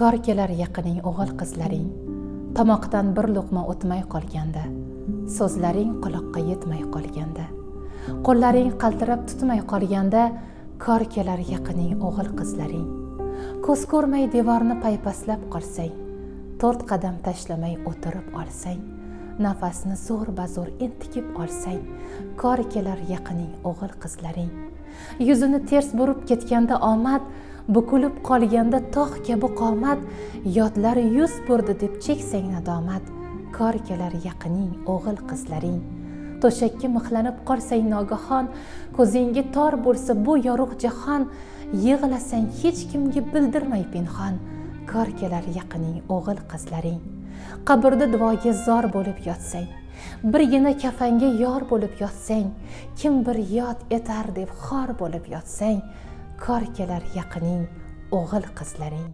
kor kelar yaqining o'g'il qizlaring. Tomoqdan bir luqma o'tmay qolganda so'zlaring quloqqa yetmay qolganda qo'llaring qaltirab tutmay qolganda kor kelar yaqining o'g'il qizlaring. Ko'z ko'rmay devorni paypaslab qolsang to'rt qadam tashlamay o'tirib olsang nafasni zo'r bazo'r entikib olsang kor kelar yaqining o'g'il qizlaring. Yuzini ters burib ketganda omad bukilib qolganda tog' kabi qomat yodlar yuz burdi deb cheksang nadomat kor kelar yaqining o'g'il qizlaring. To'shakka mixlanib qolsang nogahon ko'zingga tor bo'lsa bu yorug' jahon yig'lasang hech kimga bildirmay pinhon kor kelar yaqining o'g'il qizlaring. Qabrda duoga zor bo'lib yotsang birgina kafanga yor bo'lib yotsang kim bir yod etar deb xor bo'lib yotsang kor kelar yaqining o'g'il qizlaring.